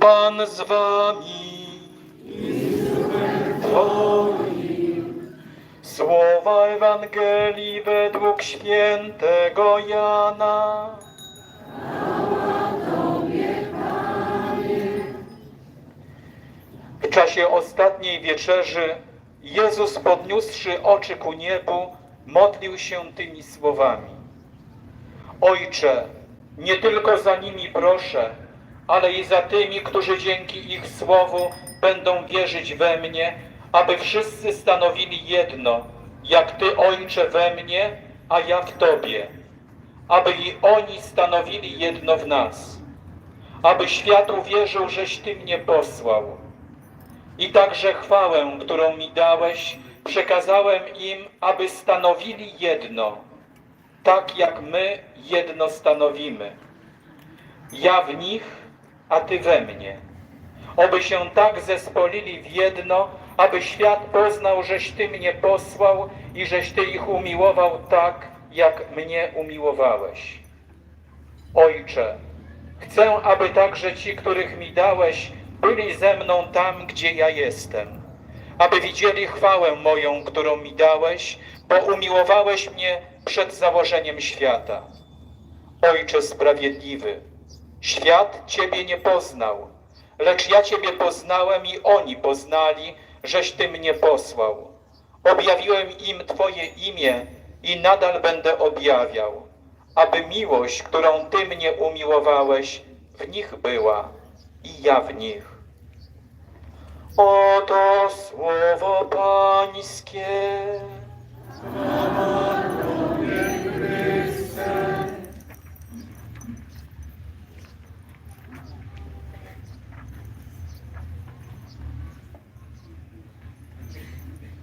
Pan z wami. Słowa Ewangelii według świętego Jana. W czasie ostatniej wieczerzy Jezus podniósłszy oczy ku niebu, modlił się tymi słowami. Ojcze, nie tylko za nimi proszę, ale i za tymi, którzy dzięki ich słowu będą wierzyć we mnie, aby wszyscy stanowili jedno, jak Ty, Ojcze, we mnie, a ja w Tobie, aby i oni stanowili jedno w nas, aby świat uwierzył, żeś Ty mnie posłał. I także chwałę, którą mi dałeś, przekazałem im, aby stanowili jedno, tak jak my jedno stanowimy. Ja w nich, a Ty we mnie. Oby się tak zespolili w jedno, aby świat poznał, żeś Ty mnie posłał i żeś Ty ich umiłował tak, jak mnie umiłowałeś. Ojcze, chcę, aby także ci, których mi dałeś, byli ze mną tam, gdzie ja jestem, aby widzieli chwałę moją, którą mi dałeś, bo umiłowałeś mnie przed założeniem świata. Ojcze sprawiedliwy, świat Ciebie nie poznał, lecz ja Ciebie poznałem i oni poznali, żeś Ty mnie posłał. Objawiłem im Twoje imię i nadal będę objawiał, aby miłość, którą Ty mnie umiłowałeś, w nich była i ja w nich. Oto słowo Pańskie.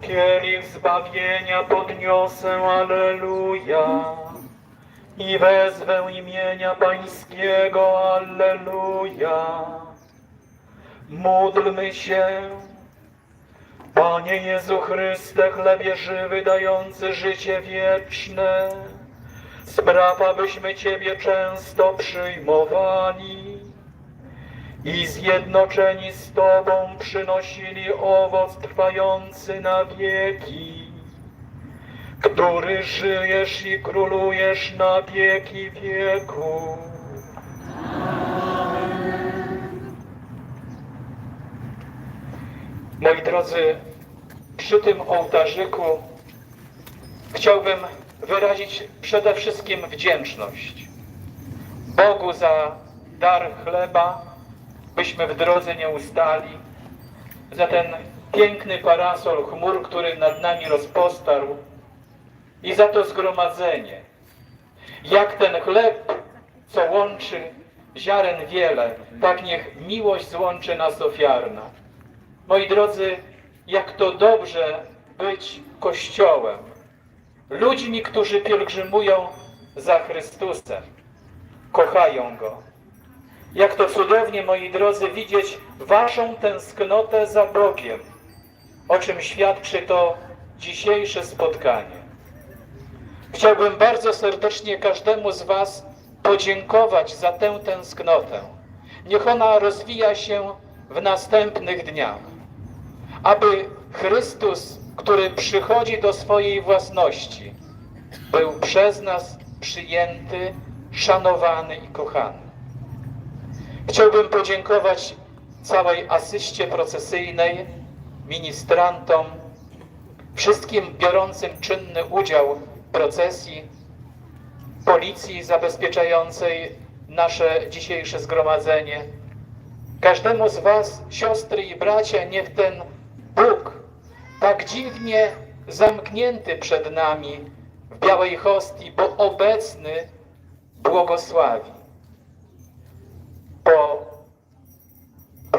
Kielich zbawienia podniosę, Alleluja. I wezwę imienia Pańskiego, Alleluja. Módlmy się. Panie Jezu Chryste, chlebie żywy, dający życie wieczne, spraw, abyśmy Ciebie często przyjmowali i zjednoczeni z Tobą przynosili owoc trwający na wieki, który żyjesz i królujesz na wieki wieku. Moi drodzy, przy tym ołtarzyku chciałbym wyrazić przede wszystkim wdzięczność Bogu za dar chleba, byśmy w drodze nie ustali, za ten piękny parasol chmur, który nad nami rozpostarł i za to zgromadzenie. Jak ten chleb, co łączy ziaren wiele, tak niech miłość złączy nas ofiarna. Moi drodzy, jak to dobrze być Kościołem, ludźmi, którzy pielgrzymują za Chrystusem, kochają Go. Jak to cudownie, moi drodzy, widzieć Waszą tęsknotę za Bogiem, o czym świadczy to dzisiejsze spotkanie. Chciałbym bardzo serdecznie każdemu z Was podziękować za tę tęsknotę. Niech ona rozwija się w następnych dniach, aby Chrystus, który przychodzi do swojej własności, był przez nas przyjęty, szanowany i kochany. Chciałbym podziękować całej asyście procesyjnej, ministrantom, wszystkim biorącym czynny udział w procesji, policji zabezpieczającej nasze dzisiejsze zgromadzenie. Każdemu z Was, siostry i bracia, niech ten Bóg, tak dziwnie zamknięty przed nami, w białej hostii, bo obecny błogosławi.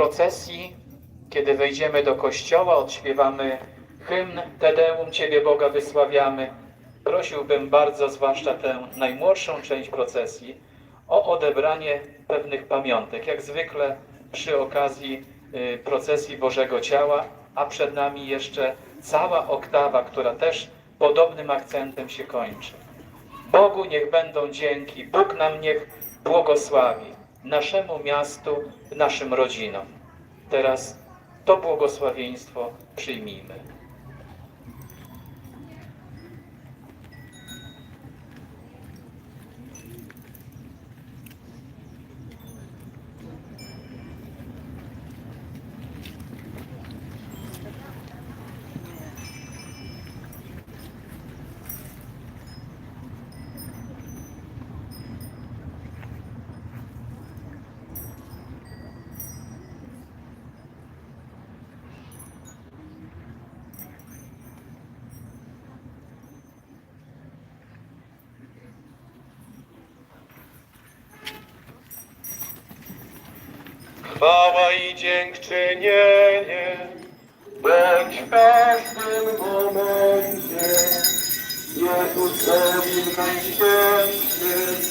Procesji, kiedy wejdziemy do kościoła, odśpiewamy hymn Tedeum, Ciebie Boga wysławiamy. Prosiłbym bardzo, zwłaszcza tę najmłodszą część procesji, o odebranie pewnych pamiątek, jak zwykle przy okazji y, procesji Bożego Ciała, a przed nami jeszcze cała oktawa, która też podobnym akcentem się kończy. Bogu niech będą dzięki, Bóg nam niech błogosławi, naszemu miastu, naszym rodzinom. Teraz to błogosławieństwo przyjmijmy. Chwała i dziękczynienie, bądź w każdym momencie. Jezusowi Najświętszym,